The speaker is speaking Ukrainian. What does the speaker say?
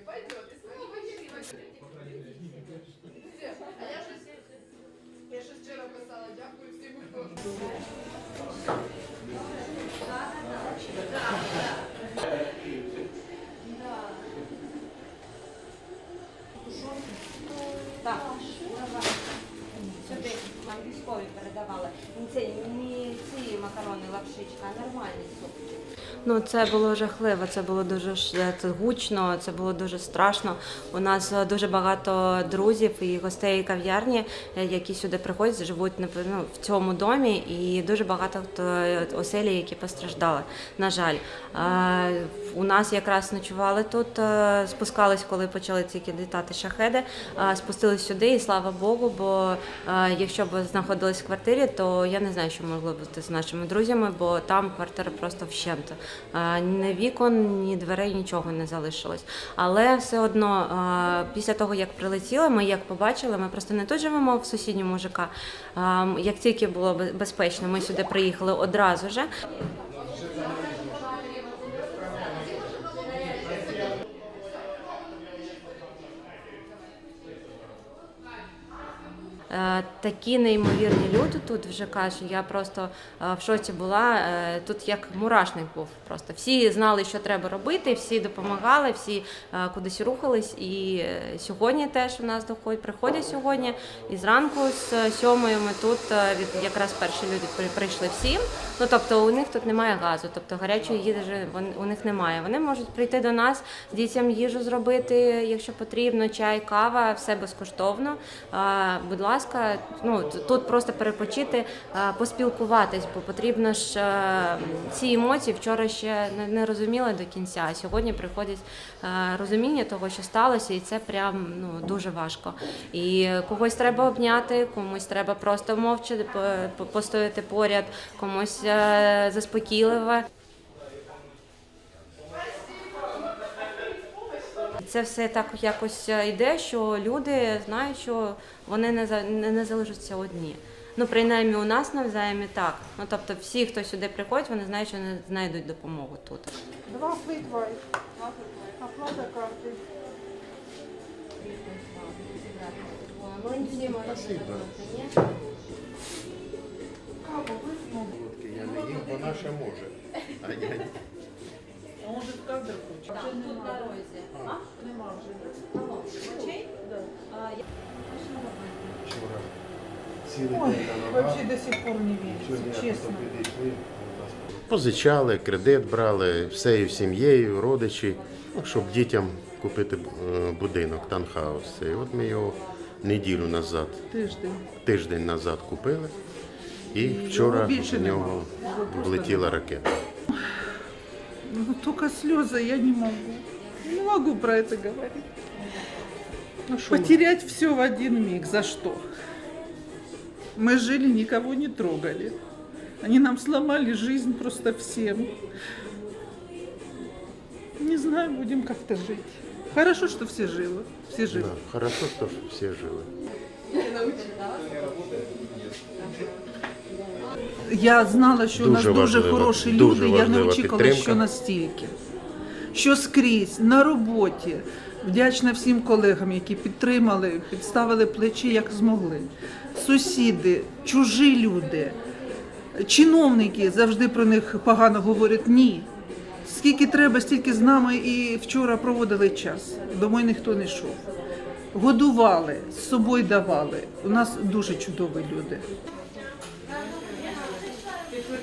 Ой, пойдет, и слава А я же я щось вчора писала, дякую всім, хто. Так, давай. Сюди нам військові передавали. Це не ці макарони лапшичка, а нормальний суп. Ну, це було жахливо, це було дуже е, це гучно, це було дуже страшно. У нас е, дуже багато друзів і гостей кав'ярні, е, які сюди приходять, живуть ну, в цьому домі, і дуже багато оселі, які постраждали. На жаль, у нас якраз ночували тут, спускались, коли почали тільки літати шахеди, спустились сюди, і слава Богу, бо якщо б знаходились в квартирі, то я не знаю, що могло бути з нашими друзями, бо там квартира просто вщент. Ні вікон, ні дверей, нічого не залишилось. Але все одно, після того, як прилетіли, ми як побачили, ми просто не тут живемо в сусідньому ЖК. Як тільки було безпечно, ми сюди приїхали одразу же. Такі неймовірні люди тут вже кажу. Я просто е, в шоці була. Е, Тут як мурашник був. Просто всі знали, що треба робити, всі допомагали, всі е, кудись рухались. І е, сьогодні теж у нас доходять, приходять сьогодні. І зранку з сьомої ми тут е, від якраз перші люди при- прийшли всі. Ну тобто у них тут немає газу, тобто гарячої їжі у них немає. Вони можуть прийти до нас, дітям їжу зробити, якщо потрібно, чай, кава, все безкоштовно. Будь ласка, ну тут просто перепочити, поспілкуватись, бо потрібно ж е, ці емоції вчора ще не, розуміли до кінця. А сьогодні приходять е, розуміння того, що сталося, і це прям ну дуже важко. І когось треба обняти, комусь треба просто мовчати, по- по- постояти поряд, комусь е, заспокійливо. Це все так якось е, йде, що люди знають, що вони не за- не, не залишаться одні. Ну, принаймні у нас навзаєм і так. Ну тобто, всі, хто сюди приходять, вони знають, що вони знайдуть допомогу тут. Два флитвай. Оплата карты. Солодкий я не їм, вона ще може. А я ні. В кадр хочет? Тут на розі. Нема вже. Вчора цілий Ой, день на вообще ногах. до сих пор не просто підійшли. Позичали, кредит брали, всею сім'єю, родичі, ну, щоб дітям купити е, будинок, танхаус. І от ми його неділю назад, Тиждень. тиждень назад купили. І вчора в нього. Влетіла ракета. Ну, только слезы я не могу. Не могу про это говорить. Потерять все в один миг. За что? Мы жили, никого не трогали. Они нам сломали жизнь просто всем. Не знаю, будем как-то жить. Хорошо, что все живы. Все живы. Да, хорошо, що всі жили. Я знала, що у нас Дуже дуже хороші дуже люди. Я не очікувала, підтримка. що настільки. Що скрізь, на роботі. Вдячна всім колегам, які підтримали, підставили плечі, як змогли. Сусіди, чужі люди, чиновники завжди про них погано говорять ні. Скільки треба, стільки з нами і вчора проводили час. Домой ніхто не йшов. Годували, з собою давали. У нас дуже чудові люди. Там